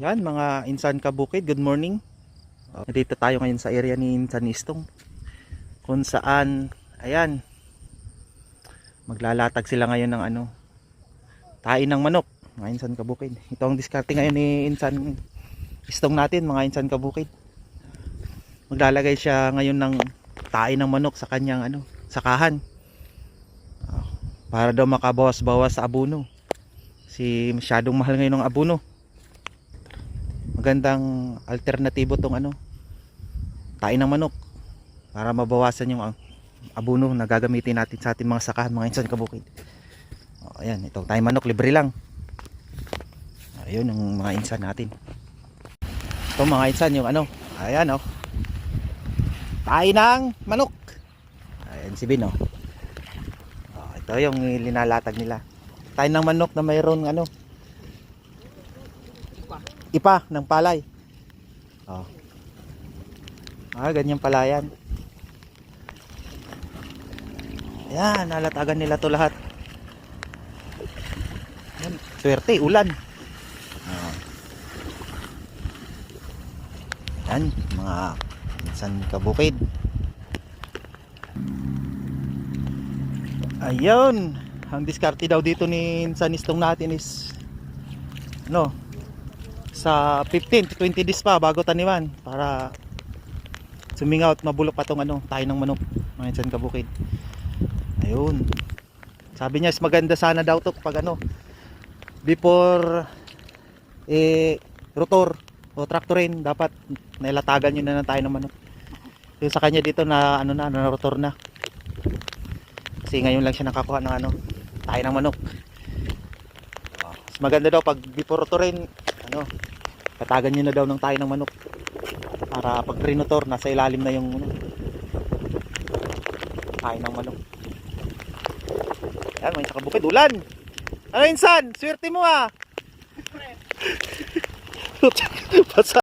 Yan mga Insan Kabukid, good morning. Uh, Dito tayo ngayon sa area ni Insan Istong. Kung saan, ayan, maglalatag sila ngayon ng ano, tain ng manok, mga Insan Kabukid. Ito ang diskarte ngayon ni Insan Istong natin, mga Insan Kabukid. Maglalagay siya ngayon ng tain ng manok sa kanyang ano, sakahan. Ah, para daw makabawas-bawas sa abuno. Si masyadong mahal ngayon ng abuno magandang alternatibo tong ano tain ng manok para mabawasan yung abuno na gagamitin natin sa ating mga sakahan mga insan kabukid. O, ayan itong tain manok libre lang. Ayun yung mga insan natin. Ito mga insan yung ano ayan o tain ng manok. Ayan si Bin o O, ito yung linalatag nila. Tain ng manok na mayroon ano ipa ng palay. Oh. Ah, ganyan pala yan. Yan, nalatagan nila to lahat. Yan, swerte, ulan. Oh. Yan, mga minsan kabukid. Ayun, ang diskarte daw dito ni Sanistong natin is ano, sa 15 to 20 days pa bago taniman para sumingaw at mabulok pa tong ano, tayo ng manok mga insan kabukid. Ayun. Sabi niya is maganda sana daw to pag ano before eh rotor o traktorin dapat nailatagan yun na ng tayo ng manok. Yung sa kanya dito na ano na, na rotor na. Kasi ngayon lang siya nakakuha ng ano tayo ng manok. Mas maganda daw pag before rotorin ano katagan nyo na daw ng tayo ng manok. Para pag rinotor nasa ilalim na yung ano, tayo ng manok. Yan may sakabukid ulan! Ano insan swerte mo ah! Basa